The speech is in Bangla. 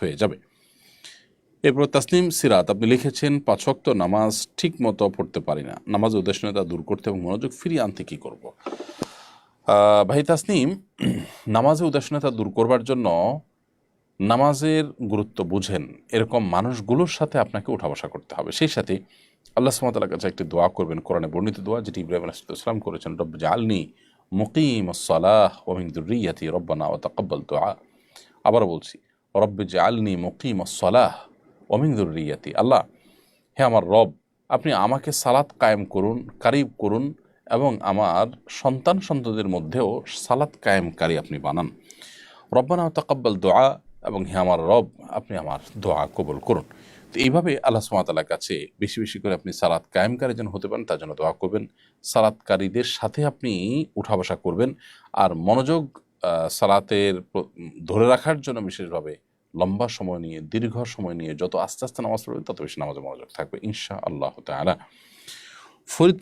হয়ে যাবে। এরপর তাসনিম সিরাত, আপনি লিখেছেন পাঁচক্ত নামাজ ঠিক মতো পড়তে পারি না। নামাজ উদ্দেশ্যতা দূর করতে এবং মনোযোগ ফিরিয়ে আনতে কী করব? ভাই তাসনিম, নামাজে উদাসীনতা দূর করবার জন্য নামাজের গুরুত্ব বুঝেন। এরকম মানুষগুলোর সাথে আপনাকে উঠা বসা করতে হবে। সেই সাথে আল্লাহ সুমতালার কাছে একটি দোয়া করবেন, কোরআনে বর্ণিত দোয়া, যেটি ইব্রাহিম আলাইসালাম করেছেন, রব্ব জালনি মুকিম সালাহ ওমিন দুরিয়াতি রব্বানা ও তাকাব্বাল দোয়া আবার বলছি রব্বে জালনি মুকিম সালাহ ওমিন দুরিয়াতি আল্লাহ, হে আমার রব, আপনি আমাকে সালাত কায়েম করুন, কারিব করুন এবং আমার সন্তান সন্ততির মধ্যেও সালাত কায়েমকারী আপনি বানান। রব্বানা তাকাব্বাল দোয়া এবং হে আমার রব, আপনি আমার দোয়া কবল করুন। তো এইভাবে আল্লাহ সুমাতালার কাছে বেশি বেশি করে আপনি সালাত কায়েমকারী যেন হতে পারেন, তার জন্য দোয়া করবেন। সালাতকারীদের সাথে আপনি উঠা বসা করবেন। আর মনোযোগ সালাতের ধরে রাখার জন্য বিশেষভাবে লম্বা সময় নিয়ে, দীর্ঘ সময় নিয়ে যত আস্তে আস্তে নামাজ পড়বে তত বেশি নামাজে মনোযোগ থাকবে ইনশা আল্লাহ তালা ফরিদ